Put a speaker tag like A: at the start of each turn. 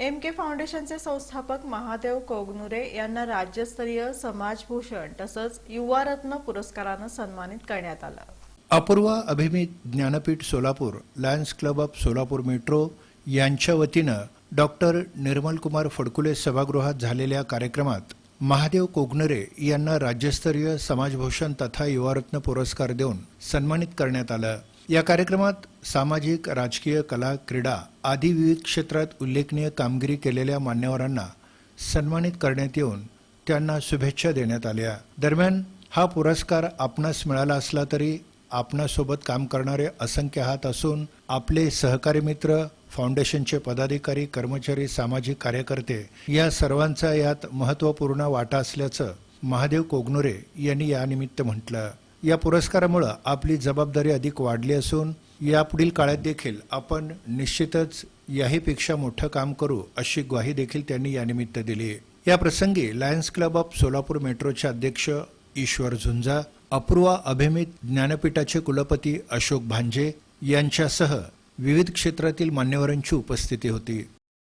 A: M के फाउंडेशनचे संस्थापक महादेव कोगनुरे यांना राज्यस्तरीय समाजभूषण तसंच युवारत्न पुरस्कारानं सन्मानित करण्यात आलं.
B: Apurva Abhimit Jnanpith Solapur Lions Club of Solapur Metro यांच्या वतीनं डॉक्टर निर्मलकुमार फडकुले सभागृहात झालेल्या कार्यक्रमात महादेव कोगनरे यांना राज्यस्तरीय समाजभूषण तथा युवारत्न पुरस्कार देऊन सन्मानित करण्यात आलं. या कार्यक्रमात सामाजिक राजकीय कला क्रीडा आदी विविध क्षेत्रात उल्लेखनीय कामगिरी केलेल्या मान्यवरांना सन्मानित करण्यात येऊन त्यांना शुभेच्छा देण्यात आल्या. दरम्यान हा पुरस्कार आपणास मिळाला असला तरी आपणासोबत काम करणारे असंख्य हात असून आपले सहकारी मित्र फाउंडेशनचे पदाधिकारी कर्मचारी सामाजिक कार्यकर्ते या सर्वांचा यात महत्त्वपूर्ण वाटा असल्याचं महादेव कोगनुरे यांनी यानिमित्त म्हटलं. या पुरस्कारामुळं आपली जबाबदारी अधिक वाढली असून यापुढील काळात देखील आपण निश्चितच याहीपेक्षा मोठं काम करू अशी ग्वाही देखील त्यांनी यानिमित्त दिली. या प्रसंगी लायन्स क्लब ऑफ सोलापूर मेट्रोचे अध्यक्ष ईश्वर झुंजा अपूर्वा अभिमित ज्ञानपीठाचे कुलपती अशोक भांजे यांच्यासह विविध क्षेत्रातील मान्यवरांची उपस्थिती होती.